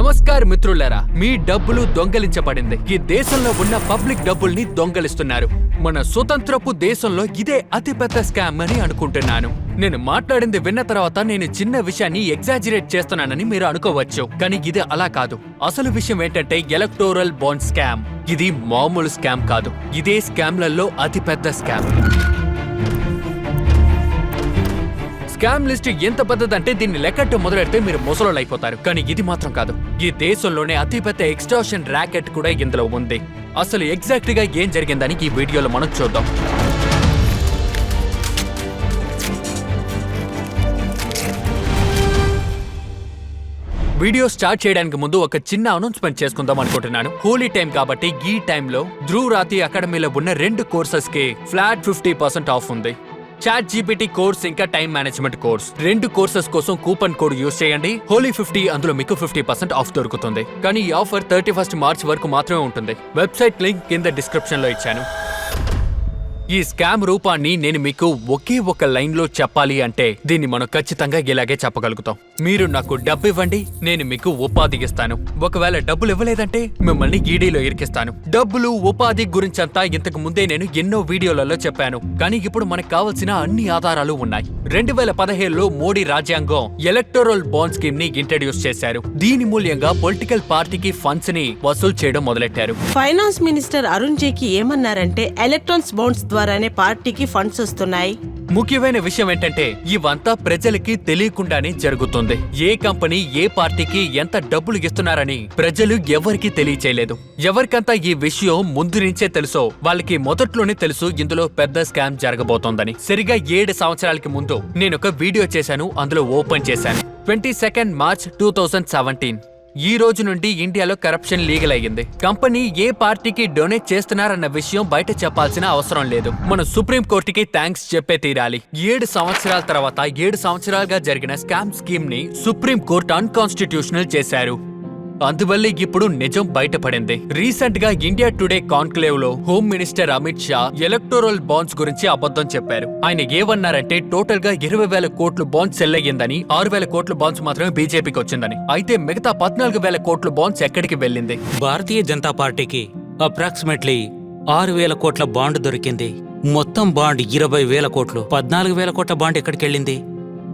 నమస్కార్ మిత్రులారా మీ డబ్బులు దొంగలించబడింది. ఈ దేశంలో ఉన్న పబ్లిక్ డబ్బుల్ని దొంగలిస్తున్నారు. మన స్వతంత్రపు దేశంలో ఇదే అతిపెద్ద స్కామ్ అని అనుకుంటున్నాను. నేను మాట్లాడింది విన్న తర్వాత నేను చిన్న విషయాన్ని ఎగ్జాజిరేట్ చేస్తున్నానని మీరు అనుకోవచ్చు. కానీ ఇది అలా కాదు. అసలు విషయం ఏంటంటే ఎలక్టోరల్ బాండ్ స్కామ్. ఇది మామూలు స్కామ్ కాదు. ఇదే స్కామ్లలో అతిపెద్ద స్కామ్. స్కామ్ లిస్ట్ ఎంత పెద్దదంటే దీన్ని లెక్కట్టు మొదలెడితే మీరు ముసలోళ్ళు అయిపోతారు కానీ ఇది మాత్రం కాదు. ఈ దేశంలోనే అతిపెద్ద ఎక్స్టాషన్ ర్యాకెట్ కూడా ఇందులో ఉంది. అసలు ఎగ్జాక్ట్గా ఏం జరిగిందని ఈ వీడియోలో మనం చూద్దాం. వీడియో స్టార్ట్ చేయడానికి ముందు ఒక చిన్న అనౌన్స్మెంట్ చేసుకుందాం అనుకుంటున్నాను. హోలీ టైం కాబట్టి ఈ టైంలో ధ్రువ్ రాతి అకాడమీలో ఉన్న రెండు కోర్సెస్కి ఫ్లాట్ ఫిఫ్టీ పర్సెంట్ ఆఫ్ ఉంది. చాట్ జీపీటీ కోర్స్ ఇంకా టైం మేనేజ్మెంట్ కోర్స్. రెండు కోర్సెస్ కోసం కూపన్ కోడ్ యూస్ చేయండి. హోలీ ఫిఫ్టీ అందులో మీకు ఫిఫ్టీ పర్సెంట్ ఆఫ్ దొరుకుతుంది. కానీ ఈ ఆఫర్ థర్టీ ఫస్ట్ మార్చ్ వరకు మాత్రమే ఉంటుంది. వెబ్సైట్ లింక్ కింద డిస్క్రిప్షన్లో ఇచ్చాను. ఈ స్కామ్ రూపాన్ని నేను మీకు ఒకే ఒక లైన్లో చెప్పాలి అంటే దీన్ని మనం ఖచ్చితంగా ఇలాగే చెప్పగలుగుతాం. మీరు నాకు డబ్బు ఇవ్వండి నేను మీకు ఉపాధి ఇస్తాను. ఒకవేళ డబ్బులు ఇవ్వలేదంటే మిమ్మల్ని ఈడీలో ఇరికిస్తాను. డబ్బులు ఉపాధి గురించంతా ఇంతకు ముందే నేను ఎన్నో వీడియోలలో చెప్పాను. కానీ ఇప్పుడు మనకు కావాల్సిన అన్ని ఆధారాలు ఉన్నాయి. రెండు వేల పదిహేడులో మోడీ రాజ్యాంగం ఎలక్టోరల్ బాండ్ స్కీమ్ని ఇంట్రడ్యూస్ చేశారు. దీని మూల్యంగా పొలిటికల్ పార్టీకి ఫండ్స్ని వసూలు చేయడం మొదలెట్టారు. ఫైనాన్స్ మినిస్టర్ అరుణ్ జైకి ఏమన్నారంటే ఎలక్ట్రాన్స్ బాండ్స్ ద్వారా ద్వారానే పార్టీకి ఫండ్స్ వస్తున్నాయి. ముఖ్యమైన విషయం ఏంటంటే ఇవంతా ప్రజలకి తెలియకుండానే జరుగుతుంది. ఏ కంపెనీ ఏ పార్టీకి ఎంత డబ్బులు ఇస్తున్నారని ప్రజలు ఎవరికీ తెలియచేయలేదు. ఎవరికంతా ఈ విషయం ముందు నుంచే తెలుసో వాళ్ళకి మొదట్లోనే తెలుసు ఇందులో పెద్ద స్కామ్ జరగబోతోందని. సరిగా ఏడు సంవత్సరాలకి ముందు నేను ఒక వీడియో చేశాను అందులో ఓపెన్ చేశాను. Twenty second March two thousand seventeen. ఈ రోజు నుండి ఇండియాలో కరప్షన్ లీగల్ అయ్యింది. కంపెనీ ఏ పార్టీకి డొనేట్ చేస్తున్నారన్న విషయం బయట చెప్పాల్సిన అవసరం లేదు. మన సుప్రీం కోర్టుకి థ్యాంక్స్ చెప్పే తీరాలి. ఏడు సంవత్సరాల తర్వాత ఏడు సంవత్సరాలుగా జరిగిన స్కామ్ స్కీమ్ని సుప్రీం కోర్టు అన్కాన్స్టిట్యూషనల్ చేశారు. అందువల్ల ఇప్పుడు నిజం బయటపడింది. రీసెంట్గా India Today కాన్క్లేవ్లో home minister Amit Shah electoral bonds గురించి అబద్ధం చెప్పారు. ఆయన ఏమన్నారంటే టోటల్గా ఇరవై వేల కోట్లు బాండ్స్ సెల్ అయ్యిందని ఆరు వేల కోట్ల బాండ్స్ మాత్రమే బీజేపీకి వచ్చిందని. అయితే మిగతా పద్నాలుగు వేల కోట్ల బాండ్స్ ఎక్కడికి వెళ్ళింది? భారతీయ జనతా పార్టీకి అప్రాక్సిమేట్లీ ఆరు వేల కోట్ల బాండ్ దొరికింది. మొత్తం బాండ్ ఇరవై వేల కోట్లు. పద్నాలుగు వేల కోట్ల బాండ్ ఎక్కడికి వెళ్ళింది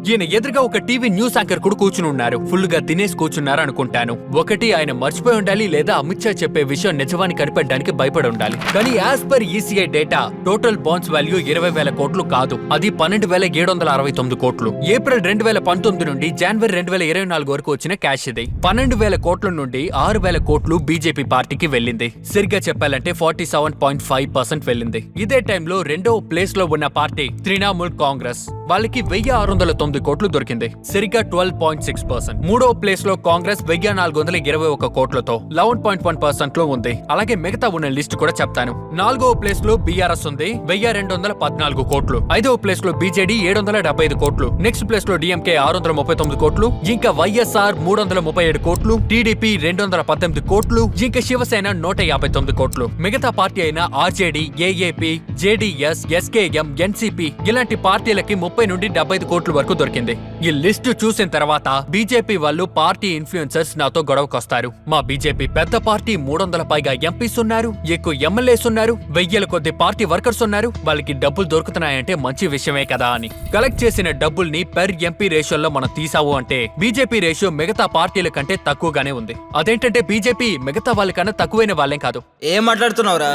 ఈయన ఎదురుగా ఒక టీవీ న్యూస్ యాంకర్ కూడా కూర్చుని ఉన్నారు. ఫుల్గా తినేసి కూర్చున్నారు అనుకుంటాను. ఒకటి ఆయన మర్చిపోయి ఉండాలి లేదా అమిత్ షా చెప్పే విషయం నిజాన్ని కనిపెట్టడానికి భయపడి ఉండాలి. కానీ as per ECI data total bonds value ఇరవై వేల కోట్లు కాదు. అది పన్నెండు వేల ఏడు వందల అరవై తొమ్మిది కోట్లు. ఏప్రిల్ రెండు వేల పంతొమ్మిది నుండి జనవరి రెండు వేల ఇరవై నాలుగు వరకు వచ్చిన క్యాష్ ఇది. పన్నెండు వేల కోట్ల నుండి ఆరు వేల కోట్లు బీజేపీ పార్టీకి వెళ్ళింది. సరిగ్గా చెప్పాలంటే forty seven point five percent వెళ్ళింది. ఇదే టైంలో రెండో ప్లేస్లో ఉన్న పార్టీ తృణమూల్ కాంగ్రెస్. వాళ్ళకి వెయ్యి ఆరు వందల తొమ్మిది కోట్లు దొరికింది. సరిగ్గా ట్వెల్వ్ పాయింట్ సిక్స్ పర్సెంట్. మూడో ప్లేస్లో కాంగ్రెస్ వెయ్యి నాలుగు వందల ఇరవై ఒక కోట్లతో లెవెన్ పాయింట్ వన్ పర్సెంట్లో ఉంది. అలాగే మిగతా ఉన్న లిస్ట్ కూడా చెప్తాను. నాలుగో ప్లేస్లో బీఆర్ఎస్ ఉంది వెయ్యి రెండు వందల పద్నాలుగు కోట్లు. ఐదవ ప్లేస్లో బీజేడీ ఏడు వందల డెబ్బై ఐదు కోట్లు. నెక్స్ట్ ప్లేస్లో డిఎంకే ఆరు వందల ముప్పై తొమ్మిది కోట్లు. ఇంకా వైఎస్ఆర్ మూడు వందల ముప్పై ఏడు కోట్లు. టీడీపీ రెండు వందల పద్దెనిమిది కోట్లు. ఇంకా శివసేన నూట యాభై తొమ్మిది కోట్లు. మిగతా పార్టీ అయిన RJD AAP JDS SKM NCP ఇలాంటి పార్టీలకి ముప్పై ముప్పై నుండి డెబ్బై ఐదు కోట్ల వరకు దొరికింది. ఈ లిస్టు చూసిన తర్వాత బీజేపీ వాళ్ళు పార్టీ ఇన్ఫ్లుయెన్సర్స్ నాతో గొడవకొస్తారు మా బీజేపీ పెద్ద పార్టీ మూడు వందల పైగా ఎంపీస్ ఉన్నారు ఎక్కువ ఎమ్మెల్యేస్ ఉన్నారు వెయ్యిల కొద్ది పార్టీ వర్కర్స్ ఉన్నారు వాళ్ళకి డబ్బులు దొరుకుతున్నాయంటే మంచి విషయమే కదా అని. కలెక్ట్ చేసిన డబ్బుల్ని పెర్ ఎంపీ రేషియోలో మనం తీసావు అంటే బీజేపీ రేషియో మిగతా పార్టీల కంటే తక్కువగానే ఉంది. అదేంటంటే బీజేపీ మిగతా వాళ్ళకన్నా తక్కువైన వాళ్ళేం కాదు. ఏం మాట్లాడుతున్నావురా?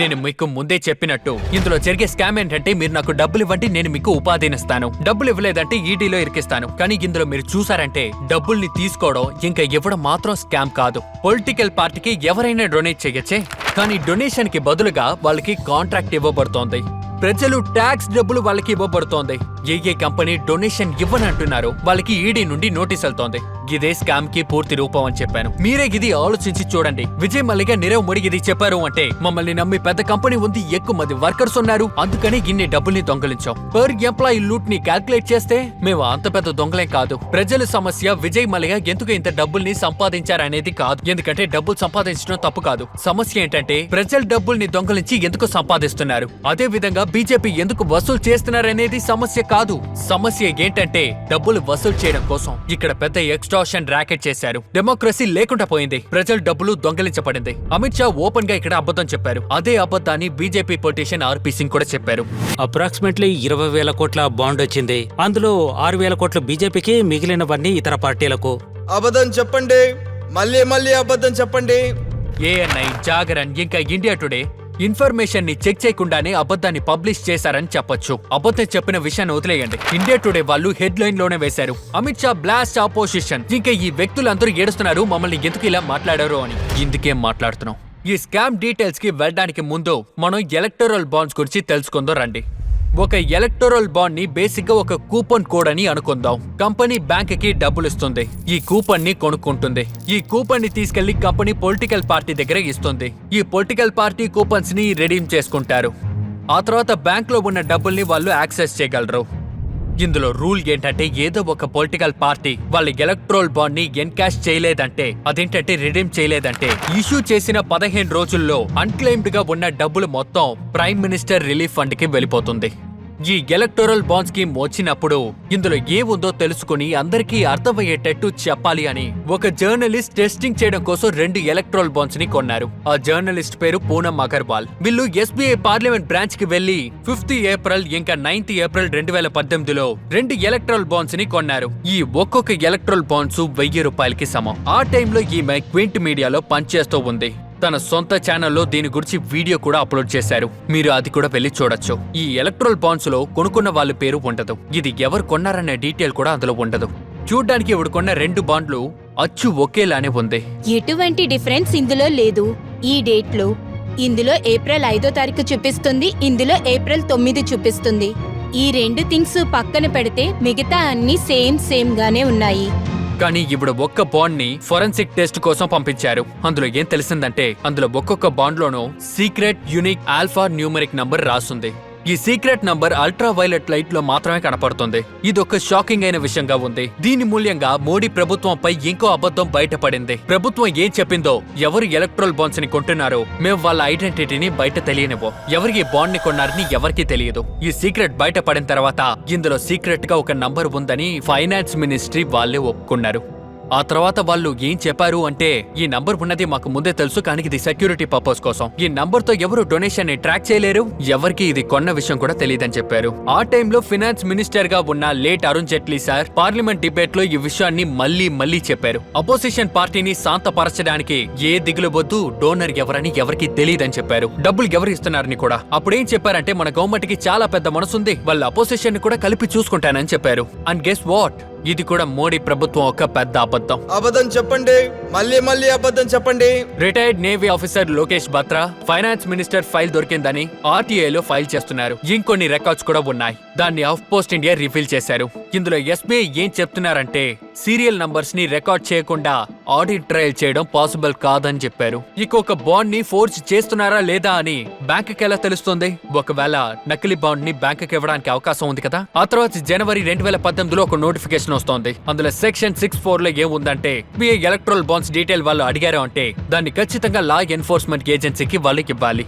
నేను మీకు ముందే చెప్పినట్టు. ఇందులో జరిగే స్కామ్ ఏంటంటే మీరు నాకు డబ్బులు ఇవ్వండి నేను మీకు ఉపాధినిస్తాను డబ్బులు ఇవ్వలేదంటే ఈడీలో ఇరికిస్తాను. కానీ ఇందులో మీరు చూసారంటే డబ్బుల్ని తీసుకోవడం ఇంకా ఇవ్వడం మాత్రం స్కామ్ కాదు. పొలిటికల్ పార్టీకి ఎవరైనా డొనేట్ చేయొచ్చే? కానీ డొనేషన్కి బదులుగా వాళ్ళకి కాంట్రాక్ట్ ఇవ్వబడుతోంది. ప్రజలు ట్యాక్స్ డబ్బులు వాళ్ళకి ఇవ్వబడుతోంది. ఏ ఏ కంపెనీ డొనేషన్ ఇవ్వనంటున్నారో వాళ్ళకి ఈడీ నుండి నోటీస్ వెళ్తోంది. గిదే స్కామ్కి పూర్తి రూపం అని చెప్పాను. మీరే ఇది ఆలోచించి చూడండి. విజయ్ మల్లిక నీరవ్ ముడి గిది చెప్పారు అంటే మమ్మల్ని నమ్మి పెద్ద కంపెనీ ఉంది ఎక్కువ మంది వర్కర్స్ ఉన్నారు. అందుకని ఇన్ని డబ్బుల్ని దొంగలించాం. పర్ ఎంప్లాయీ లూట్ని క్యాల్కులేట్ చేస్తే మేము అంత పెద్ద దొంగలేం కాదు. ప్రజల సమస్య విజయ్ మల్లిక ఎందుకు ఇంత డబ్బుల్ని సంపాదించారనేది కాదు. ఎందుకంటే డబ్బులు సంపాదించడం తప్పు కాదు. సమస్య ఏంటంటే ప్రజల డబ్బుల్ని దొంగలించి ఎందుకు సంపాదిస్తున్నారు? అదే విధంగా బీజేపీ ఎందుకు వసూలు చేస్తున్నారనేది సమస్య కాదు. సమస్య ఏంటంటే డబ్బులు వసూలు చేయడం కోసం. ఇక్కడ పెద్ద ఎక్స్ట్రా ఎక్స్ట్రాషన్ ర్యాకెట్ చేశారు. డెమోక్రసీ లేకుండా పోయింది. ప్రజల డబ్బులు దొంగలించబడింది. అమిత్ షా ఓపెన్గా ఇక్కడ అబద్ధం చెప్పారు. అదే అబద్ధాన్ని బీజేపీ పొలిటీషియన్ ఆర్పీ సింగ్ కూడా చెప్పారు. అప్రాక్సిమేట్లీ ఇరవై వేల కోట్ల బాండ్ వచ్చింది. అందులో ఆరు వేల కోట్లు బీజేపీకి మిగిలినవన్నీ ఇతర పార్టీలకు. అబద్ధం చెప్పండి. మళ్ళీ మళ్ళీ అబద్ధం చెప్పండి. ఏఎన్ఐ జాగరణ్ ఇంకా ఇండియా టుడే ఇన్ఫర్మేషన్ని చెక్ చేయకుండానే అబద్ధాన్ని పబ్లిష్ చేశారని చెప్పొచ్చు. అబద్ధం చెప్పిన విషయాన్ని వదిలేయండి. ఇండియా టుడే వాళ్ళు హెడ్ లైన్లోనే వేశారు. Amit Shah blast opposition. ఇంకా ఈ వ్యక్తులందరూ ఏడుస్తున్నారు. మమ్మల్ని ఎందుకు ఇలా మాట్లాడారు అని. ఇందుకేం మాట్లాడుతున్నాం. ఈ స్కామ్ డీటెయిల్స్కి వెళ్ళడానికి ముందు మనం ఎలక్టోరల్ బాండ్స్ గురించి తెలుసుకుందో రండి. ఒక ఎలక్టోరల్ బాండ్ని బేసిక్గా ఒక కూపన్ కోడ్ అని అనుకుందాం. కంపెనీ బ్యాంక్కి డబ్బులు ఇస్తుంది ఈ కూపన్ని కొనుక్కుంటుంది. ఈ కూపన్ని తీసుకెళ్ళి కంపెనీ పొలిటికల్ పార్టీ దగ్గర ఇస్తుంది. ఈ పొలిటికల్ పార్టీ కూపన్స్ని రెడీమ్ చేసుకుంటారు. ఆ తర్వాత బ్యాంక్లో ఉన్న డబ్బుల్ని వాళ్ళు యాక్సెస్ చేయగలరు. ఇందులో రూల్ ఏంటంటే ఏదో ఒక పొలిటికల్ పార్టీ వాళ్ళ ఎలక్ట్రోల్ బాండ్ని ఎన్కాష్ చేయలేదంటే అదేంటంటే రిడీమ్ చేయలేదంటే ఇష్యూ చేసిన పదిహేను రోజుల్లో అన్క్లెయిమ్డ్గా ఉన్న డబ్బులు మొత్తం ప్రైమ్ మినిస్టర్ రిలీఫ్ ఫండ్కి వెళ్ళిపోతుంది. ఈ ఎలక్టోరల్ బాండ్ స్కీమ్ వచ్చినప్పుడు ఇందులో ఏముందో తెలుసుకుని అందరికీ అర్థమయ్యేటట్టు చెప్పాలి అని ఒక జర్నలిస్ట్ టెస్టింగ్ చేయడం కోసం రెండు ఎలక్ట్రోల్ బాండ్స్ని కొన్నారు. ఆ జర్నలిస్ట్ పేరు పూనం అగర్వాల్. వీళ్ళు ఎస్బీఐ పార్లమెంట్ బ్రాంచ్కి వెళ్ళి ఫిఫ్త్ ఏప్రిల్ ఇంకా నైన్త్ ఏప్రిల్ రెండు వేల పద్దెనిమిదిలో రెండు ఎలక్ట్రోల్ బాండ్స్ని కొన్నారు. ఈ ఒక్కొక్క ఎలక్ట్రోల్ బాండ్స్ వెయ్యి రూపాయలకి సమం. ఆ టైంలో ఈమె క్వింట్ మీడియాలో పనిచేస్తూ ఉంది. తన సొంత ఛానల్లో దీని గురించి వీడియో కూడా అప్లోడ్ చేశారు. మీరు అది కూడా వెళ్ళి చూడొచ్చు. ఈ ఎలక్ట్రల్ బాండ్స్లో కొనుక్కున్న వాళ్ళ పేరు ఉండదు. ఇది ఎవరు కొన్నారనే డీటెయిల్ కూడా అందులో ఉండదు. చూడ్డానికి ఇవిడ కొన్న రెండు బాండ్లు అచ్చు ఒకేలానే ఉంది. ఎటువంటి డిఫరెన్స్ ఇందులో లేదు. ఈ డేట్లు ఇందులో ఏప్రిల్ ఐదో తారీఖు చూపిస్తుంది ఇందులో ఏప్రిల్ తొమ్మిది చూపిస్తుంది. ఈ రెండు థింగ్స్ పక్కన పెడితే మిగతా అన్ని సేమ్ సేమ్ గానే ఉన్నాయి. కానీ ఇప్పుడు ఒక్క బాండ్ని ఫోరెన్సిక్ టెస్ట్ కోసం పంపించారు. అందులో ఏం తెలిసిందంటే అందులో ఒక్కొక్క బాండ్ లోనూ secret unique alpha numeric number రాసుంది. ఈ సీక్రెట్ నంబర్ అల్ట్రా వైలెట్ లైట్లో మాత్రమే కనపడుతుంది. ఇది ఒక షాకింగ్ అయిన విషయంగా ఉంది. దీని మూల్యంగా మోడీ ప్రభుత్వంపై ఇంకో అబద్ధం బయటపడింది. ప్రభుత్వం ఏం చెప్పిందో ఎవరు ఎలక్ట్రల్ బాండ్స్ని కొంటున్నారో మేము వాళ్ళ ఐడెంటిటీని బయట తెలియనివ్వం. ఎవరికి బాండ్ని కొన్నారని ఎవరికి తెలియదు. ఈ సీక్రెట్ బయటపడిన తర్వాత ఇందులో సీక్రెట్గా ఒక నంబర్ ఉందని ఫైనాన్స్ మినిస్ట్రీ వాళ్ళే ఒప్పుకున్నారు. ఆ తర్వాత వాళ్ళు ఏం చెప్పారు అంటే ఈ నంబర్ ఉన్నది మాకు ముందే తెలుసు కానీ ఇది సెక్యూరిటీ పర్పస్ కోసం. ఈ నంబర్తో ఎవరు డొనేషన్ని ట్రాక్ చేయలేరు? ఎవరికి ఇది కొన్న విషయం కూడా తెలియదని చెప్పారు. ఆ టైంలో ఫినాన్స్ మినిస్టర్గా ఉన్న late Arun Jaitley sir parliament డిబేట్లో ఈ విషయాన్ని మళ్ళీ మళ్ళీ చెప్పారు. అపోజిషన్ పార్టీని శాంతపరచడానికి ఏ దిగులు వద్దు డోనర్ ఎవరని ఎవరికి తెలియదని చెప్పారు. డబ్బులు ఎవరు ఇస్తున్నారని కూడా. అప్పుడేం చెప్పారంటే మన గవర్నమెంట్కి చాలా పెద్ద మనసుంది. వాళ్ళ అపోజిషన్ని కూడా కలిపి చూసుకుంటానని చెప్పారు. అండ్ గెస్ వాట్ ఇది కూడా మోడీ ప్రభుత్వం ఒక పెద్ద అబద్ధం. అబద్ధం చెప్పండి. మళ్ళీ మళ్ళీ అబద్ధం చెప్పండి. Retired navy officer Lokesh Batra finance minister file దొరికిందని RTI లో ఫైల్ చేస్తున్నారు. ఇంకొన్ని రికార్డ్స్ కూడా ఉన్నాయి. దాన్ని ఆఫ్ పోస్ట్ ఇండియా రివీల్ చేశారు. ఇందులో ఎస్బీఐ ఏం చెప్తున్నారంటే సీరియల్ నంబర్స్ని రికార్డ్ చేయకుండా ఆడిట్ ట్రయల్ చేయడం పాసిబుల్ కాదని చెప్పారు. ఇక ఒక బాండ్ని ఫోర్స్ చేస్తున్నారా లేదా అని బ్యాంక్కి ఎలా తెలుస్తుంది? ఒకవేళ నకిలీ బాండ్ని బ్యాంక్కి ఇవ్వడానికి అవకాశం ఉంది కదా? ఆ తర్వాత జనవరి రెండు వేల పద్దెనిమిదిలో ఒక నోటిఫికేషన్ వస్తోంది. అందులో సెక్షన్ సిక్స్ ఫోర్లో ఏముందంటే మీ ఎలక్ట్రల్ బాండ్స్ డీటెయిల్ వాళ్ళు అడిగారు అంటే దాన్ని ఖచ్చితంగా లా ఎన్ఫోర్స్మెంట్ ఏజెన్సీకి వాళ్ళకి ఇవ్వాలి.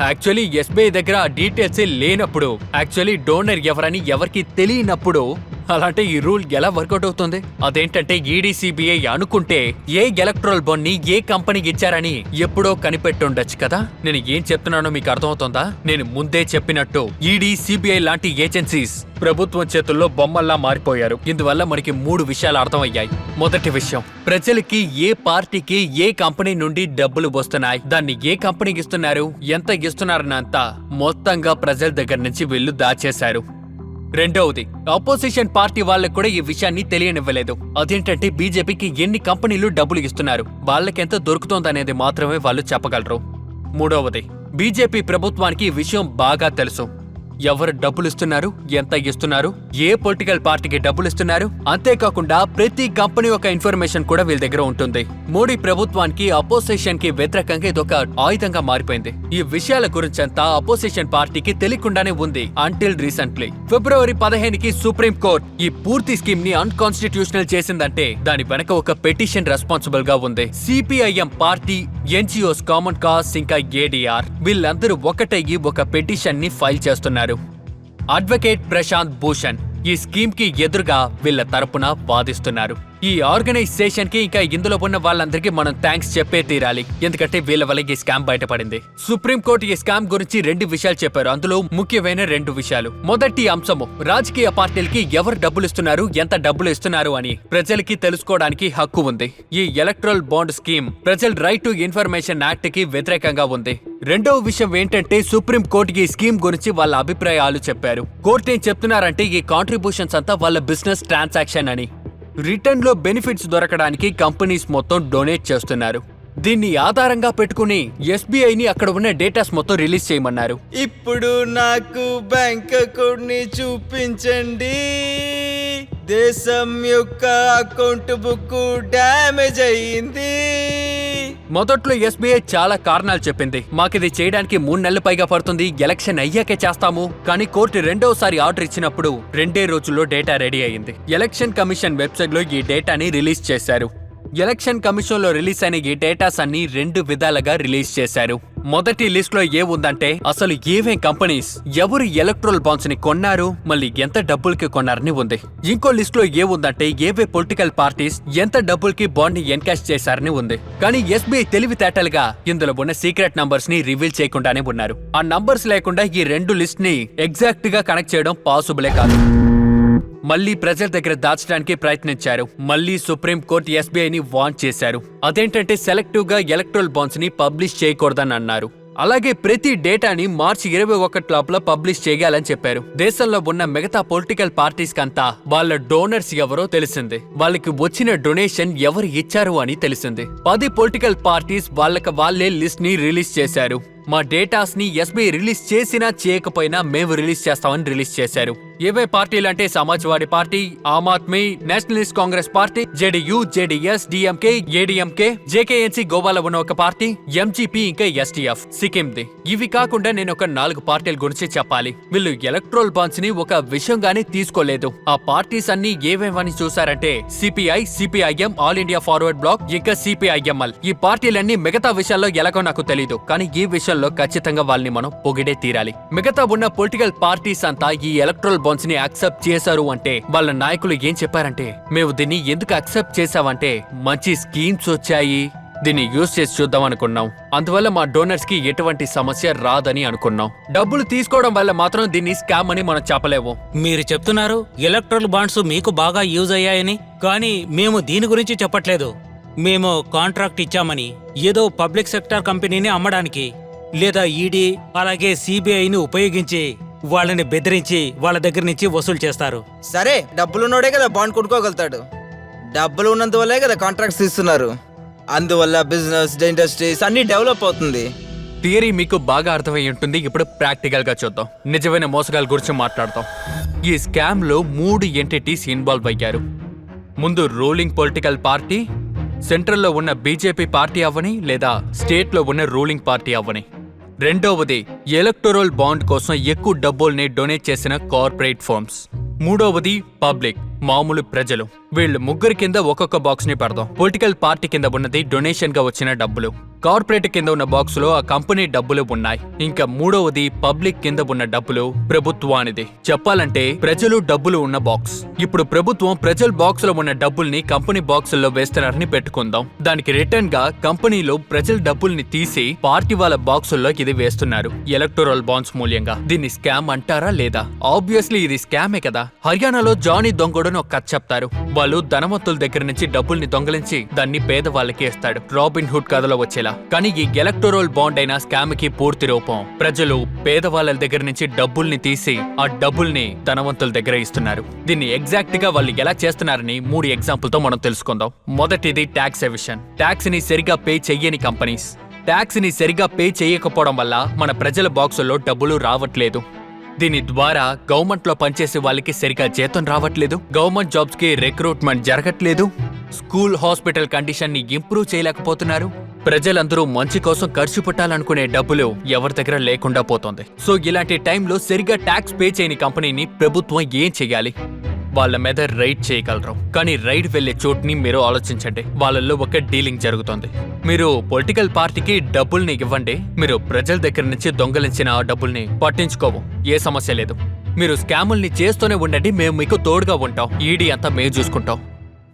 యాక్చువల్లీ ఎస్బీఐ దగ్గర ఆ డీటెయిల్స్ లేనప్పుడు యాక్చువల్లీ డోనర్ ఎవరని ఎవరికి తెలియనప్పుడు అలాంటి ఈ రూల్ ఎలా వర్కౌట్ అవుతుంది? అదేంటంటే ఈడీసీబీఐ అనుకుంటే ఏ ఎలక్ట్రల్ బాండ్ని ఏ కంపెనీకి ఇచ్చారని ఎప్పుడో కనిపెట్టుండొచ్చు కదా? నేను ఏం చెప్తున్నానో మీకు అర్థమవుతుందా? నేను ముందే చెప్పినట్టు ఈడీ సిబిఐ లాంటి ఏజెన్సీస్ ప్రభుత్వం చేతుల్లో బొమ్మల్లా మారిపోయారు. ఇందువల్ల మనకి మూడు విషయాలు అర్థమయ్యాయి. మొదటి విషయం ప్రజలకి ఏ పార్టీకి ఏ కంపెనీ నుండి డబ్బులు వస్తున్నాయి? దాన్ని ఏ కంపెనీకి ఇస్తున్నారు? ఎంత ఇస్తున్నారన్నంత మొత్తంగా ప్రజల దగ్గర నుంచి వీళ్ళు దాచేశారు. రెండవది అపోజిషన్ పార్టీ వాళ్ళకు కూడా ఈ విషయాన్ని తెలియనివ్వలేదు. అదేంటంటే బీజేపీకి ఎన్ని కంపెనీలు డబ్బులు ఇస్తున్నారు? వాళ్ళకెంత దొరుకుతోందనేది మాత్రమే వాళ్ళు చెప్పగలరు. మూడవది బీజేపీ ప్రభుత్వానికి ఈ విషయం బాగా తెలుసు. ఎవరు డబ్బులు ఇస్తున్నారు ఎంత ఇస్తున్నారు? ఏ పొలిటికల్ పార్టీకి డబ్బులు ఇస్తున్నారు అంతేకాకుండా ప్రతి కంపెనీ ఒక ఇన్ఫర్మేషన్ కూడా వీళ్ళ దగ్గర ఉంటుంది. మోడీ ప్రభుత్వానికి అపోజిషన్కి వ్యతిరేకంగా ఇదొక ఆయుధంగా మారిపోయింది. ఈ విషయాల గురించంతా అపోజిషన్ పార్టీకి తెలియకుండానే ఉంది. అంటిల్ రీసెంట్లీ ఫిబ్రవరి పదిహేనుకి సుప్రీం కోర్ట్ ఈ పూర్తి స్కీమ్ని అన్కాన్స్టిట్యూషనల్ చేసిందంటే దాని వెనక ఒక పెటిషన్ రెస్పాన్సిబుల్గా ఉంది CPIM party NGOs common cause ఇంకా ఏడీఆర్ వీళ్ళందరూ ఒకటయ్యి ఒక పెటిషన్ని ఫైల్ చేస్తున్నారు. అడ్వకేట్ ప్రశాంత్ భూషణ్ ఈ స్కీమ్కి ఎదురుగా వీళ్ళ తరపున వాదిస్తున్నారు. ఈ ఆర్గనైజేషన్కి ఇంకా ఇందులో ఉన్న వాళ్ళందరికీ మనం థ్యాంక్స్ చెప్పే తీరాలి. ఎందుకంటే వీళ్ళ వల్ల ఈ స్కామ్ బయటపడింది. సుప్రీం కోర్టు ఈ స్కామ్ గురించి రెండు విషయాలు చెప్పారు. అందులో ముఖ్యమైన రెండు విషయాలు. మొదటి అంశము రాజకీయ పార్టీలకి ఎవరు డబ్బులు ఇస్తున్నారు ఎంత డబ్బులు ఇస్తున్నారు అని ప్రజలకి తెలుసుకోవడానికి హక్కు ఉంది. ఈ ఎలక్ట్రల్ బాండ్ స్కీమ్ ప్రజల రైట్ టు ఇన్ఫర్మేషన్ యాక్ట్కి వ్యతిరేకంగా ఉంది. రెండవ విషయం ఏంటంటే సుప్రీం కోర్టు ఈ స్కీమ్ గురించి వాళ్ళ అభిప్రాయాలు చెప్పారు. కోర్టు ఏం చెప్తున్నారంటే ఈ కాంట్రిబ్యూషన్స్ అంతా వాళ్ళ బిజినెస్ ట్రాన్సాక్షన్ అని. రిటర్న్లో బెనిఫిట్స్ దొరకడానికి కంపెనీస్ మొత్తం డొనేట్ చేస్తున్నారు. దీన్ని ఆధారంగా పెట్టుకుని ఎస్బీఐని అక్కడ ఉన్న డేటాస్ మొత్తం రిలీజ్ చేయమన్నారు. ఇప్పుడు నాకు బ్యాంక్ అకౌంట్ని చూపించండి. దేశం యొక్క అకౌంట్ బుక్ డ్యామేజ్ అయ్యింది. మొదట్లో ఎస్బీఐ చాలా కారణాలు చెప్పింది. మాకిది చేయడానికి మూడు నెలలు పైగా పడుతుంది. ఎలక్షన్ అయ్యాకే చేస్తాము. కానీ కోర్టు రెండోసారి ఆర్డర్ ఇచ్చినప్పుడు రెండే రోజుల్లో డేటా రెడీ అయింది ఎలక్షన్ కమిషన్ వెబ్సైట్లో ఈ డేటాని రిలీజ్ చేశారు. ఎలక్షన్ కమిషన్లో రిలీజ్ అయిన ఈ డేటాస్ అన్ని రెండు విధాలుగా రిలీజ్ చేశారు. మొదటి లిస్ట్లో ఏముందంటే అసలు ఏవే కంపెనీస్ ఎవరు ఎలక్ట్రల్ బాండ్స్ని కొన్నారు మళ్ళీ ఎంత డబ్బులకి కొన్నారని ఉంది. ఇంకో లిస్ట్లో ఏముందంటే ఏవే పొలిటికల్ పార్టీస్ ఎంత డబ్బులకి బాండ్ని ఎన్కాష్ చేశారని ఉంది. కానీ ఎస్బీఐ తెలివితేటలుగా ఇందులో ఉన్న సీక్రెట్ నంబర్స్ని రివీల్ చేయకుండానే ఉన్నారు. ఆ నంబర్స్ లేకుండా ఈ రెండు లిస్ట్ని ఎగ్జాక్ట్గా కనెక్ట్ చేయడం పాసిబులే కాదు. మళ్ళీ ప్రజల దగ్గర దాచడానికి ప్రయత్నించారు. మళ్ళీ సుప్రీం కోర్టు ఎస్బీఐని వాన్ చేశారు. అదేంటంటే సెలెక్టివ్గా ఎలక్ట్రల్ బాండ్స్ని పబ్లిష్ చేయకూడదని అన్నారు. అలాగే ప్రతి డేటాని మార్చి ఇరవై ఒకటి లోపల పబ్లిష్ చేయాలని చెప్పారు. దేశంలో ఉన్న మిగతా పొలిటికల్ పార్టీస్ కంతా వాళ్ళ డోనర్స్ ఎవరో తెలిసింది. వాళ్ళకి వచ్చిన డొనేషన్ ఎవరు ఇచ్చారు అని తెలిసింది. పది పొలిటికల్ పార్టీస్ వాళ్ళకి వాళ్ళే లిస్ట్ని రిలీజ్ చేశారు. మా డేటాస్ని ఎస్బీఐ రిలీజ్ చేసినా చేయకపోయినా మేము రిలీజ్ చేస్తామని రిలీజ్ చేశారు. ఏవే పార్టీలు అంటే Samajwadi Party Aam Aadmi Nationalist Congress Party JDU JDS DMK ADMK JKNC గోవాలో ఉన్న ఒక పార్టీ ఎంజీపీ ఇంకా ఎస్టీఎఫ్ సిక్కింది. ఇవి కాకుండా నేను ఒక నాలుగు పార్టీల గురించి చెప్పాలి. వీళ్ళు ఎలక్ట్రోల్ బాండ్స్ని ఒక విషయంగానే తీసుకోలేదు. ఆ పార్టీస్ అన్ని ఏవేవని చూసారంటే CPI CPIM all India forward bloc ఇంకా సిపిఐఎంఎల్. ఈ పార్టీలన్నీ మిగతా విషయాల్లో ఎలాగో నాకు తెలియదు కానీ ఈ విషయం ఎలక్షన్లో ఖచ్చితంగా వాళ్ళని మనం పొగిడే తీరాలి. మిగతా ఉన్న పొలిటికల్ పార్టీస్ అంతా ఈ ఎలక్ట్రల్ బాండ్స్ని యాక్సెప్ట్ చేశారు అంటే వాళ్ళ నాయకులు ఏం చెప్పారంటే మేము దీన్ని ఎందుకు యాక్సెప్ట్ చేశామంటే మంచి స్కీమ్స్ వచ్చాయి. దీన్ని యూజ్ చేసి చూద్దాం అనుకున్నాం. అందువల్ల మా డోనర్స్కి ఎటువంటి సమస్య రాదని అనుకున్నాం. డబ్బులు తీసుకోవడం వల్ల మాత్రం దీన్ని స్కామ్ అని మనం చెప్పలేము. మీరు చెప్తున్నారు ఎలక్ట్రల్ బాండ్స్ మీకు బాగా యూజ్ అయ్యాయని కానీ మేము దీని గురించి చెప్పట్లేదు. మేము కాంట్రాక్ట్ ఇచ్చామని ఏదో పబ్లిక్ సెక్టార్ కంపెనీని అమ్మడానికి. లేదా ఈడీ అలాగే సిబిఐని ఉపయోగించి వాళ్ళని బెదిరించి వాళ్ళ దగ్గర నుంచి వసూలు చేస్తారు. సరే డబ్బులున్నోడే కదా బాండ్ కొనుక్కోగలుగుతాడు. డబ్బులు ఉన్నంత వల్లే కదా కాంట్రాక్ట్స్ ఇస్తున్నారు. అందువల్ల బిజినెస్ ఇండస్ట్రీస్ అన్ని డెవలప్ అవుతుంది. థియరీ మీకు బాగా అర్థమై ఉంటుంది. ఇప్పుడు ప్రాక్టికల్గా చూద్దాం. నిజమైన మోసగాల గురించి మాట్లాడతాం. ఈ స్కామ్లో మూడు ఎంటిటీస్ ఇన్వాల్వ్ అయ్యారు. ముందు రూలింగ్ పొలిటికల్ పార్టీ సెంట్రల్లో ఉన్న బీజేపీ పార్టీ అవ్వని లేదా స్టేట్లో ఉన్న రూలింగ్ పార్టీ అవ్వని. రెండవది ఎలక్టోరల్ బాండ్ కోసం ఎక్కువ డబ్బుల్ని డొనేట్ చేసిన కార్పొరేట్ ఫర్మ్స్. మూడవది పబ్లిక్. మామూలు ప్రజలు. వీళ్ళు ముగ్గురి కింద ఒక్కొక్క బాక్స్ని పెడదాం. పొలిటికల్ పార్టీ కింద ఉన్నది డొనేషన్గా వచ్చిన డబ్బులు. కార్పొరేట్ కింద ఉన్న బాక్స్లో ఆ కంపెనీ డబ్బులు ఉన్నాయి. ఇంకా మూడవది పబ్లిక్ కింద ఉన్న డబ్బులు ప్రభుత్వానిది. చెప్పాలంటే ప్రజలు డబ్బులు ఉన్న బాక్స్. ఇప్పుడు ప్రభుత్వం ప్రజల బాక్స్లో ఉన్న డబ్బుల్ని కంపెనీ బాక్స్లో వేస్తున్నారని పెట్టుకుందాం. దానికి రిటర్న్గా కంపెనీలో ప్రజల డబ్బుల్ని తీసి పార్టీ వాళ్ళ బాక్సుల్లో ఇది వేస్తున్నారు. ఎలక్టోరల్ బాండ్స్ మూల్యంగా. దీన్ని స్కామ్ అంటారా లేదా? ఆబ్వియస్లీ ఇది స్కామే కదా. హర్యానాలో జానీ దొంగోడని ఒక కథ చెప్తారు. వాళ్ళు ధనవంతుల దగ్గర నుంచి డబ్బుల్ని దొంగలించి దాన్ని పేదవాళ్ళకి ఇస్తాడు రాబిన్ హుడ్ కథలో వచ్చేలా. కానీ ఈ ఎలక్టోరల్ బాండ్ అయిన స్కామ్కి పూర్తి రూపం. ప్రజలు పేదవాళ్ళ దగ్గర నుంచి డబ్బుల్ని తీసి ఆ డబ్బుల్ని ధనవంతుల దగ్గర ఇస్తున్నారు. దీన్ని ఎగ్జాక్ట్గా వాళ్ళు ఎలా చేస్తున్నారని మూడు ఎగ్జాంపుల్తో మనం తెలుసుకుందాం. మొదటిది ట్యాక్స్ ఎవిషన్. ట్యాక్స్ని సరిగా పే చెయ్యని కంపెనీస్. ట్యాక్స్ని సరిగా పే చేయకపోవడం వల్ల మన ప్రజల బాక్సుల్లో డబ్బులు రావట్లేదు. దీని ద్వారా గవర్నమెంట్లో పనిచేసే వాళ్ళకి సరిగా జీతం రావట్లేదు. గవర్నమెంట్ జాబ్స్కి రిక్రూట్మెంట్ జరగట్లేదు. స్కూల్ హాస్పిటల్ కండిషన్ని ఇంప్రూవ్ చేయలేకపోతున్నారు. ప్రజలందరూ మంచి కోసం ఖర్చు పెట్టాలనుకునే డబ్బులు ఎవరి దగ్గర లేకుండా పోతుంది. సో ఇలాంటి టైంలో సరిగా ట్యాక్స్ పే చేయని కంపెనీని ప్రభుత్వం ఏం చేయాలి వాళ్ళ మీద రైడ్ చేయగలరు. కానీ రైడ్ వెళ్ళే చోటుని మీరు ఆలోచించండి. వాళ్ళల్లో ఒక డీలింగ్ జరుగుతుంది. మీరు పొలిటికల్ పార్టీకి డబ్బుల్ని ఇవ్వండి. మీరు ప్రజల దగ్గర నుంచి దొంగలించిన ఆ డబ్బుల్ని పట్టించుకోవు. ఏ సమస్య లేదు. మీరు స్కాముల్ని చేస్తూనే ఉండండి. మేము మీకు తోడుగా ఉంటాం. ఈడీ అంతా మేము చూసుకుంటాం.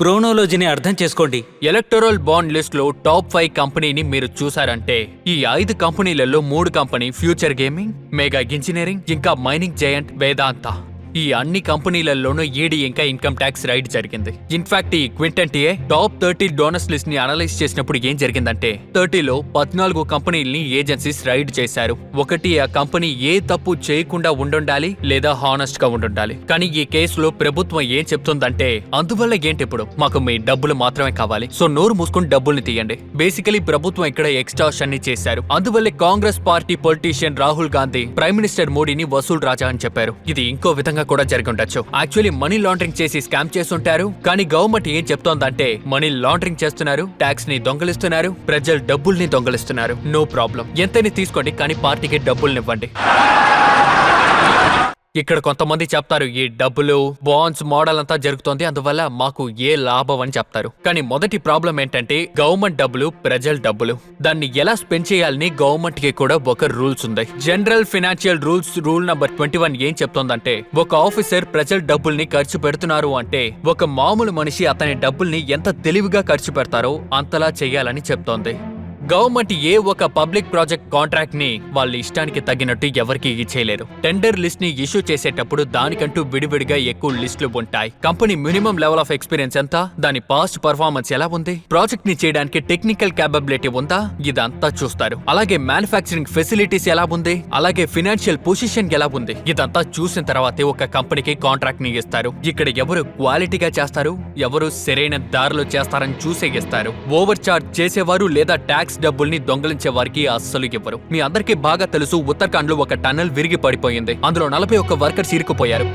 ప్రోనోలోజీని అర్థం చేసుకోండి. ఎలక్టోరల్ బాండ్ లిస్ట్లో టాప్ ఫైవ్ కంపెనీని మీరు చూసారంటే ఈ ఐదు కంపెనీలలో మూడు company future gaming mega engineering ఇంకా మైనింగ్ జయంట్ వేదాంత. ఈ అన్ని కంపెనీలలోనూ ఈడీ ఇంకా ఇన్కమ్ ట్యాక్స్ రైడ్ జరిగింది. ఇన్ఫాక్ట్ ఈ క్వింటన్ టాప్ థర్టీ డోనర్స్ లిస్ట్ని అనలైజ్ చేసినప్పుడు ఏం జరిగిందంటే థర్టీలో పద్నాలుగు కంపెనీల్ని ఏజెన్సీస్ రైడ్ చేశారు. ఒకటి ఆ కంపెనీ ఏ తప్పు చేయకుండా ఉండుండాలి లేదా హానెస్ట్గా ఉండుండాలి. కానీ ఈ కేసులో ప్రభుత్వం ఏం చెప్తుందంటే అందువల్ల ఏంటి ఇప్పుడు? మాకు మీ డబ్బులు మాత్రమే కావాలి. సో నోరు మూసుకుని డబ్బుల్ని తీయండి. బేసికలీ ప్రభుత్వం ఇక్కడ ఎక్స్టాషన్ని చేశారు. అందువల్లే Congress party politician Rahul Gandhi prime minister మోడీని వసూల్ రాజా అని చెప్పారు. ఇది ఇంకో విధంగా కూడా జరిగి యాక్చువల్లీ మనీ లాండరింగ్ చేసి స్కామ్ చేస్తుంటారు. కానీ గవర్నమెంట్ ఏం చెప్తోందంటే మనీ లాండరింగ్ చేస్తున్నారు ట్యాక్స్ని దొంగలిస్తున్నారు ప్రజలు డబ్బుల్ని దొంగలిస్తున్నారు. నో ప్రాబ్లం ఎంతని తీసుకోండి కానీ పార్టీకి డబ్బుల్నివ్వండి. ఇక్కడ కొంతమంది చెప్తారు ఈ డబ్బులు బాండ్స్ మోడల్ అంతా జరుగుతోంది అందువల్ల మాకు ఏ లాభం అని చెప్తారు. కానీ మొదటి ప్రాబ్లం ఏంటంటే గవర్నమెంట్ డబ్బులు ప్రజల డబ్బులు. దాన్ని ఎలా స్పెండ్ చేయాలని గవర్నమెంట్కి కూడా ఒక రూల్స్ ఉంది. General financial rules rule number twenty one ఏం చెప్తోందంటే ఒక ఆఫీసర్ ప్రజల డబ్బుల్ని ఖర్చు పెడుతున్నారు అంటే ఒక మామూలు మనిషి అతని డబ్బుల్ని ఎంత తెలివిగా ఖర్చు పెడతారో అంతలా చేయాలని చెప్తోంది. గవర్నమెంట్ ఏ ఒక పబ్లిక్ ప్రాజెక్ట్ కాంట్రాక్ట్ని వాళ్ళ ఇష్టానికి తగినట్టు ఎవరికి ఇచ్చేయలేరు. టెండర్ లిస్ట్ని ఇష్యూ చేసేటప్పుడు దానికంటూ విడివిడిగా ఎక్కువ లిస్టులు ఉంటాయి. Company minimum level of experience ఎంత? దాని పాస్ట్ పర్ఫార్మెన్స్ ఎలా ఉంది? ప్రాజెక్ట్ని చేయడానికి టెక్నికల్ క్యాపబిలిటీ ఉందా? ఇదంతా చూస్తారు. అలాగే మ్యానుఫాక్చరింగ్ ఫెసిలిటీస్ ఎలా ఉంది? అలాగే ఫినాన్షియల్ పొజిషన్ ఎలా ఉంది? ఇదంతా చూసిన తర్వాతే ఒక కంపెనీకి కాంట్రాక్ట్ని ఇస్తారు. ఇక్కడ ఎవరు క్వాలిటీగా చేస్తారు? ఎవరు సరైన దారిలో చేస్తారని చూసే ఇస్తారు. ఓవర్ చార్జ్ చేసేవారు లేదా ట్యాక్స్ డబ్బుల్ని దొంగలించే వారికి అస్సలు ఇవ్వరు. మీ అందరికీ బాగా తెలుసు ఉత్తరాఖండ్లో ఒక టన్నెల్ విరిగి పడిపోయింది. అందులో నలభై ఒక్క వర్కర్స్ ఇరుకుపోయారు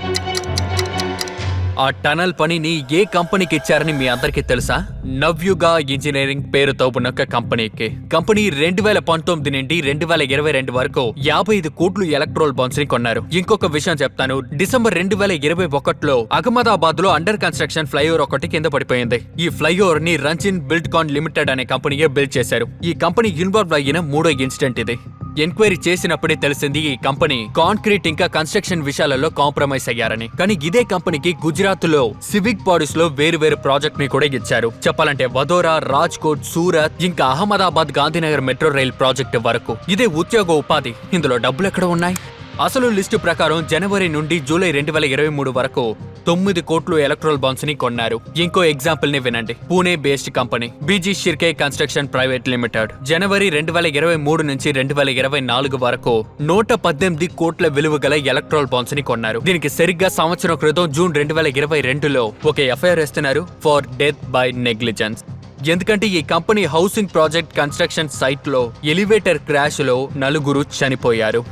ఆ టనల్ పనిని ఏ కంపెనీకి ఇచ్చారని మీ అందరికీ తెలుసా? నవ్యుగా ఇంజనీరింగ్ పేరుతో ఉన్న ఒక కంపెనీకి. కంపెనీ రెండు వేల పంతొమ్మిది నుండి రెండు వేల ఇరవై రెండు వరకు యాభై ఐదు కోట్లు ఎలక్ట్రోల్ బాండ్స్ని కొన్నారు. ఇంకొక విషయం చెప్తాను. డిసెంబర్ రెండు వేల ఇరవై ఒకటిలో అహ్మదాబాద్లో అండర్ కన్స్ట్రక్షన్ ఫ్లైఓవర్ ఒకటి కింద పడిపోయింది. ఈ ఫ్లైఓవర్ని రంజిన్ బిల్డ్ కాన్ లిమిటెడ్ అనే కంపెనీయే బిల్డ్ చేశారు. ఈ కంపెనీ ఇన్వాల్వ్ అయిన మూడో ఇన్సిడెంట్ ఇది. ఎంక్వైరీ చేసినప్పుడే తెలిసింది ఈ కంపెనీ కాంక్రీట్ ఇంకా కన్స్ట్రక్షన్ విషయాలలో కాంప్రమైజ్ అయ్యారని. కానీ ఇదే కంపెనీకి గుజరాత్లో సివిక్ బాడీస్లో వేరు వేరు ప్రాజెక్ట్ని కూడా ఇచ్చారు. చెప్పాలంటే వదోరా రాజ్కోట్ సూరత్ ఇంకా Ahmedabad Gandhinagar metro rail project వరకు. ఇదే ఉద్యోగ ఉపాధి. ఇందులో డబ్బులు ఎక్కడ ఉన్నాయి? అసలు లిస్టు ప్రకారం జనవరి నుండి జూలై రెండు వేల ఇరవై మూడు వరకు తొమ్మిది కోట్లు ఎలక్ట్రల్ బాండ్స్ని కొన్నారు. ఇంకో ఎగ్జాంపుల్ని వినండి. Pune based company BG Shirke construction private limited. జనవరి రెండు వేల ఇరవై మూడు నుంచి రెండు వేల ఇరవై నాలుగు వరకు నూట పద్దెనిమిది కోట్ల విలువ గల ఎలక్ట్రల్ బాండ్స్ని కొన్నారు. దీనికి సరిగ్గా సంవత్సరం క్రితం జూన్ రెండు వేల ఇరవై రెండులో ఒక ఎఫ్ఐఆర్ ఇస్తున్నారు ఫర్ డెత్ బై నెగ్లిజెన్స్. ఎందుకంటే ఈ కంపెనీ హౌసింగ్ ప్రాజెక్ట్ కన్స్ట్రక్షన్ సైట్లో ఎలివేటర్ క్రాష్లో నలుగురు చనిపోయారు.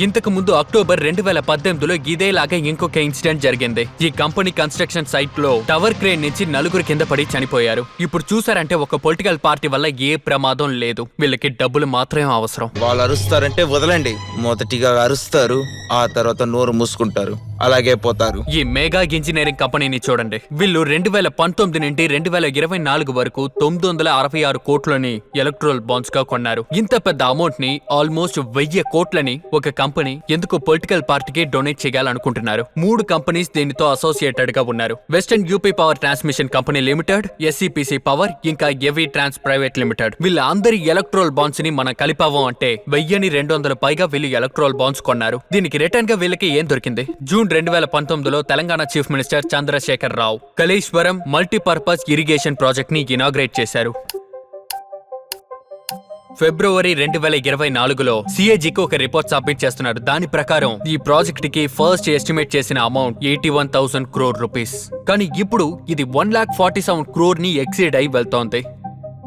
ఇంతకు ముందు అక్టోబర్ రెండు వేల పద్దెనిమిదిలో ఇదేలాగా ఇంకొక ఇన్సిడెంట్ జరిగింది. ఈ కంపెనీ కన్స్ట్రక్షన్ సైట్లో టవర్ క్రేన్ నుంచి నలుగురు కింద పడి చనిపోయారు. ఇప్పుడు చూసారంటే ఒక పొలిటికల్ పార్టీ వల్ల ఏ ప్రమాదం లేదు. వీళ్ళకి డబ్బులు మాత్రమే అవసరం. వాళ్ళు అరుస్తారంటే వదలండి. మొదటిగా అరుస్తారు ఆ తర్వాత నోరు మూసుకుంటారు. అలాగే పోతారు. ఈ మెగా ఇంజనీరింగ్ కంపెనీని చూడండి. వీళ్ళు రెండు వేల పంతొమ్మిది నుండి రెండు వేల ఇరవై నాలుగు వరకు తొమ్మిది వందల అరవై ఆరు కోట్లని ఎలక్ట్రల్ బాండ్స్గా కొన్నారు. ఇంత పెద్ద అమౌంట్ని ఆల్మోస్ట్ వెయ్యి కోట్లని ఒక కంపెనీ ఎందుకు పొలిటికల్ పార్టీకి డొనేట్ చేయాలనుకుంటున్నారు? మూడు కంపెనీస్ దీనితో అసోసియేటెడ్గా ఉన్నారు. Western UP power transmission company limited SCPC power ఇంకా ఎవీ ట్రాన్స్ ప్రైవేట్ లిమిటెడ్. వీళ్ళందరి ఎలక్ట్రోల్ బాండ్స్ని మనం కలిపాము అంటే వెయ్యిని రెండు వందల పైగా వీళ్ళు ఎలక్ట్రోల్ బాండ్స్ కొన్నారు. దీనికి రిటర్న్గా వీళ్ళకి ఏం దొరికింది? జూన్ రెండు వేల పంతొమ్మిదిలో Telangana chief minister Chandrashekar Rao Kaleshwaram multipurpose irrigation ప్రాజెక్ట్ని ఇనాగ్రేట్ చేశారు. ఫిబ్రవరి రెండు వేల ఇరవై నాలుగులో సిఏజీకి ఒక రిపోర్ట్ సబ్మిట్ చేస్తున్నారు దాని ప్రకారం ఈ ప్రాజెక్ట్కి ఫస్ట్ ఎస్టిమేట్ చేసిన amount eighty one thousand crore rupees. కానీ ఇప్పుడు ఇది వన్ లాక్ ఫార్టీ సెవెన్ క్రోర్ని ఎక్సీడ్ అయి వెళ్తోంది.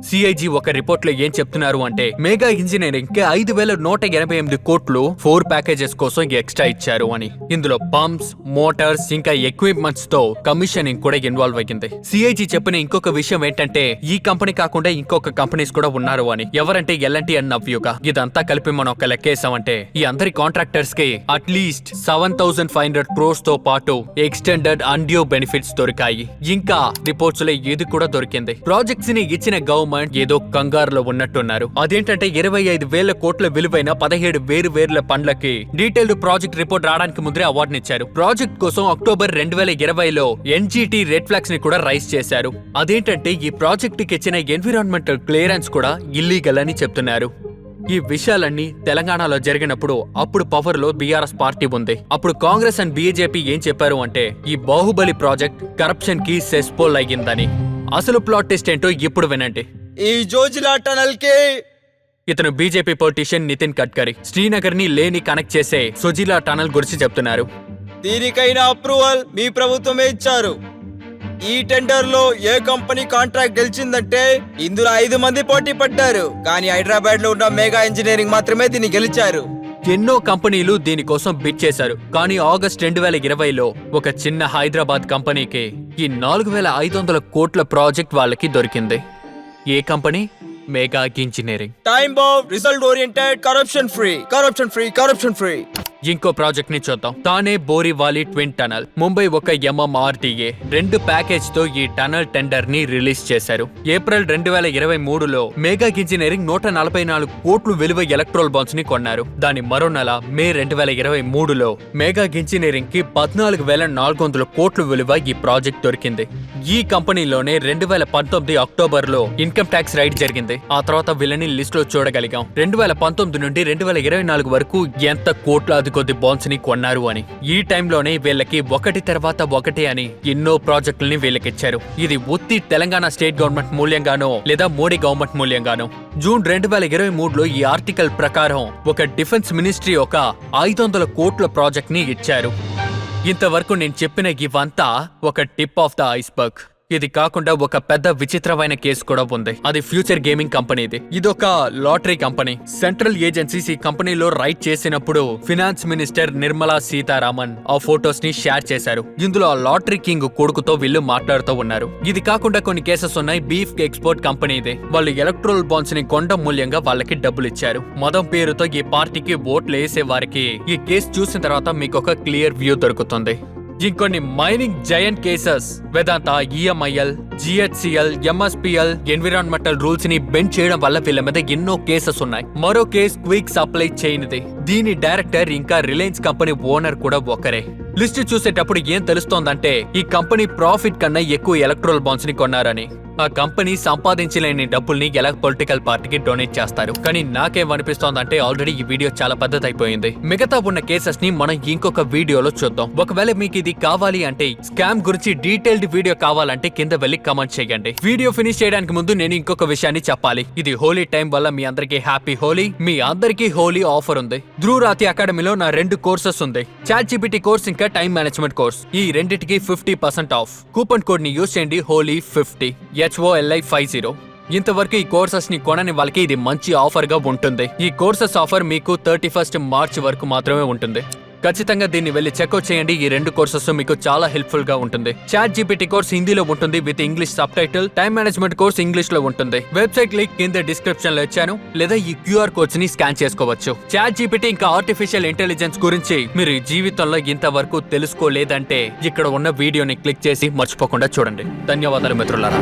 సిఐజీ ఒక రిపోర్ట్లో ఏం చెప్తున్నారు అంటే మెగా ఇంజనీరింగ్కి ఐదు వేల నూట ఎనభై ఎనిమిది కోట్లు ఫోర్ ప్యాకేజెస్ కోసం ఎక్స్ట్రా ఇచ్చారు అని. ఇందులో పంప్స్ మోటార్స్ ఇంకా ఎక్విప్మెంట్స్తో కమిషనింగ్ కూడా ఇన్వాల్వ్ అయ్యింది. సిఐజీ చెప్పిన ఇంకొక విషయం ఏంటంటే ఈ కంపెనీ కాకుండా ఇంకొక కంపెనీస్ కూడా ఉన్నారు అని. ఎవరంటే ఎల్ఎన్టీ అండ్ నవ్యుగా. ఇదంతా కలిపి మనం ఒక లెక్కేసామంటే ఈ అందరి కాంట్రాక్టర్స్కి at least seven thousand five hundred క్రోర్స్తో పాటు ఎక్స్టెండెడ్ అండ్యూ బెనిఫిట్స్ దొరికాయి. ఇంకా రిపోర్ట్స్లో ఇది కూడా దొరికింది. ప్రాజెక్ట్స్ని ఇచ్చిన గవర్నమెంట్ రామన్ ఏదో కంగారులో ఉన్నట్టున్నారు. అదేంటంటే ఇరవై ఐదు వేల కోట్ల విలువైన పదిహేడు వేరు వేర్ల పండ్లకి డీటెయిల్డ్ ప్రాజెక్ట్ రిపోర్ట్ రావడానికి ముందే అవార్డునిచ్చారు ప్రాజెక్ట్ కోసం అక్టోబర్ రెండు వేల ఇరవైలో ఎన్జిటి రెడ్ ఫ్లాగ్స్ని కూడా రైజ్ చేశారు. అదేంటంటే ఈ ప్రాజెక్ట్కి ఇచ్చిన ఎన్విరాన్మెంటల్ క్లియరెన్స్ కూడా ఇల్లీగల్ అని చెప్తున్నారు. ఈ విషయాలన్నీ తెలంగాణలో జరిగినప్పుడు అప్పుడు పవర్లో బీఆర్ఎస్ పార్టీ ఉంది. అప్పుడు కాంగ్రెస్ అండ్ బీజేపీ ఏం చెప్పారు అంటే ఈ బాహుబలి ప్రాజెక్ట్ కరప్షన్కి సెస్పోల్ అయ్యిందని. అసలు ప్లాట్ టెస్ట్ ఏంటో ఇప్పుడు వినండి. ఈ జోజిలా టనల్కి ఇతను బీజేపీ పొలిటీషియన్ నితిన్ గడ్కరీ. శ్రీనగర్ని లేని కనెక్ట్ చేసే సుజిలా టనల్ గురించి చెప్తున్నారు. దీనికైనా అప్రూవల్ మీ ప్రభుత్వమే ఇచ్చారు. ఈ టెండర్లో ఏ కంపెనీ కాంట్రాక్ట్ గెలిచిందంటే ఇందులో ఐదు మంది పోటీ పడ్డారు. కానీ హైదరాబాద్లో ఉన్న మెగా ఇంజనీరింగ్ మాత్రమే దీన్ని గెలిచారు. ఎన్నో కంపెనీలు దీనికోసం బిడ్ చేశారు. కానీ ఆగస్ట్ రెండు వేల ఇరవైలో ఒక చిన్న హైదరాబాద్ కంపెనీకి ఈ నాలుగు వేల ఐదు వందల కోట్ల ప్రాజెక్ట్ వాళ్ళకి దొరికింది. ఏ company? Mega engineering. Time Bob result oriented corruption free corruption free corruption free ఇంకో ప్రాజెక్ట్ని చూద్దాం. తానే బోరివాలి ట్విన్ టనల్. ముంబై ఒక ఎంఎంఆర్టీఏ రెండు ప్యాకేజ్తో ఈ టనల్ టెండర్ని రిలీజ్ చేశారు. ఏప్రిల్ రెండు వేల ఇరవై మూడులో మెగా ఇంజనీరింగ్ నూట నలభై నాలుగు కోట్లు విలువ ఎలక్ట్రోల్ బాండ్స్ని కొన్నారు. దాని మరో నెల మే రెండు వేల ఇరవై మూడులో మెగా ఇంజనీరింగ్కి పద్నాలుగు వేల నాలుగు వందల కోట్లు విలువ ఈ ప్రాజెక్ట్ దొరికింది. ఈ కంపెనీలోనే రెండు వేల పంతొమ్మిది అక్టోబర్లో ఇన్కమ్ ట్యాక్స్ రైడ్ జరిగింది. ఆ తర్వాత వీళ్ళని లిస్ట్లో చూడగలిగాం. రెండు వేల పంతొమ్మిది నుండి రెండు వేల ఇరవై నాలుగు వరకు ఎంత కోట్లాది కొద్ది బాండ్స్ని కొన్నారు అని. ఈ టైంలోనే వీళ్ళకి ఒకటి తర్వాత ఒకటి అని ఎన్నో ప్రాజెక్టుల్ని వీళ్ళకిచ్చారు. ఇది ఉత్తి తెలంగాణ స్టేట్ గవర్నమెంట్ మూల్యంగానో లేదా మోడీ గవర్నమెంట్ మూల్యంగానో. జూన్ రెండు వేల ఇరవై మూడులో ఈ ఆర్టికల్ ప్రకారం ఒక డిఫెన్స్ మినిస్ట్రీ ఒక ఐదు వందల కోట్ల ప్రాజెక్ట్ని ఇచ్చారు. ఇంతవరకు నేను చెప్పిన ఇవంతా ఒక టిప్ ఆఫ్ ద ఐస్బర్గ్. ఇది కాకుండా ఒక పెద్ద విచిత్రమైన కేసు కూడా ఉంది. అది ఫ్యూచర్ గేమింగ్ కంపెనీది ఇదొక లాటరీ కంపెనీ. సెంట్రల్ ఏజెన్సీస్ ఈ కంపెనీలో రైట్ చేసినప్పుడు ఫినాన్స్ మినిస్టర్ నిర్మలా సీతారామన్ ఆ ఫోటోస్ని షేర్ చేశారు. ఇందులో ఆ లాటరీ కింగ్ కొడుకుతో వీళ్ళు మాట్లాడుతూ ఉన్నారు. ఇది కాకుండా కొన్ని కేసెస్ ఉన్నాయి. బీఫ్ ఎక్స్పోర్ట్ కంపెనీది వాళ్ళు ఎలక్ట్రోల్ బాండ్స్ని కొండ మూల్యంగా వాళ్ళకి డబ్బులు ఇచ్చారు. మదం పేరుతో ఈ పార్టీకి ఓట్లు వేసే వారికి ఈ కేసు చూసిన తర్వాత మీకు ఒక క్లియర్ వ్యూ దొరుకుతుంది. ఇంకొన్ని mining giant cases. Vedanta EMIL GHCL MSPL environmental రూల్స్ని బెండ్ చేయడం వల్ల వీళ్ళ మీద ఎన్నో కేసెస్ ఉన్నాయి. మరో కేస్ క్విక్ సప్లై చేయనిది. దీని డైరెక్టర్ ఇంకా రిలయన్స్ కంపెనీ ఓనర్ కూడా ఒకరే. లిస్ట్ చూసేటప్పుడు ఏం తెలుస్తోందంటే ఈ కంపెనీ ప్రాఫిట్ కన్నా ఎక్కువ ఎలక్ట్రోల్ బాండ్స్ని కొన్నారని. ఆ కంపెనీ సంపాదించలేని డబ్బుల్ని ఎలా పొలిటికల్ పార్టీకి డొనేట్ చేస్తారు? కానీ నాకేమనిపిస్తోందంటే ఆల్రెడీ ఈ వీడియో చాలా పద్ధతి అయిపోయింది మిగతా ఉన్న కేసెస్ని మనం ఇంకొక వీడియోలో చూద్దాం. ఒకవేళ మీకు ఇది కావాలి అంటే స్కామ్ గురించి డీటెయిల్డ్ వీడియో కావాలంటే కింద వెళ్ళి కమెంట్ చేయండి. వీడియో ఫినిష్ చేయడానికి ముందు నేను ఇంకొక విషయాన్ని చెప్పాలి. ఇది హోలీ టైం వల్ల మీ అందరికీ హ్యాపీ హోలీ. మీ అందరికీ హోలీ ఆఫర్ ఉంది. ధ్రువరాతి అకాడమీలో నా రెండు కోర్సెస్ ఉంది. చాట్ జీబీటీ కోర్స్ ఇంకా టైం మేనేజ్మెంట్ కోర్స్. ఈ రెండింటికి ఫిఫ్టీ పర్సెంట్ ఆఫ్. కూపన్ కోడ్ని యూస్ చేయండి Holi fifty. H O L I five zero. ఇంతవరకు ఈ కోర్సెస్ని కొనని వాళ్ళకి ఇది మంచి ఆఫర్గా ఉంటుంది. ఈ కోర్సెస్ ఆఫర్ మీకు థర్టీ ఫస్ట్ మార్చ్ వరకు మాత్రమే ఉంటుంది. ఖచ్చితంగా దీన్ని వెళ్ళి చెక్అవుట్ చేయండి. ఈ రెండు కోర్సెస్ మీకు చాలా హెల్ప్ఫుల్గా ఉంటుంది. చాట్ జీపీటీ కోర్స్ హిందీలో ఉంటుంది with English subtitle time management course ఇంగ్లీష్లో ఉంటుంది వెబ్సైట్ లింక్ కింద డిస్క్రిప్షన్లో ఇచ్చాను. లేదా ఈ క్యూఆర్ కోడ్స్ని స్కాన్ చేసుకోవచ్చు. చాట్ జీపీటీ ఇంకా ఆర్టిఫిషియల్ ఇంటెలిజెన్స్ గురించి మీరు జీవితంలో ఇంతవరకు తెలుసుకోలేదంటే ఇక్కడ ఉన్న వీడియోని క్లిక్ చేసి మర్చిపోకుండా చూడండి. ధన్యవాదాలు మిత్రులారా.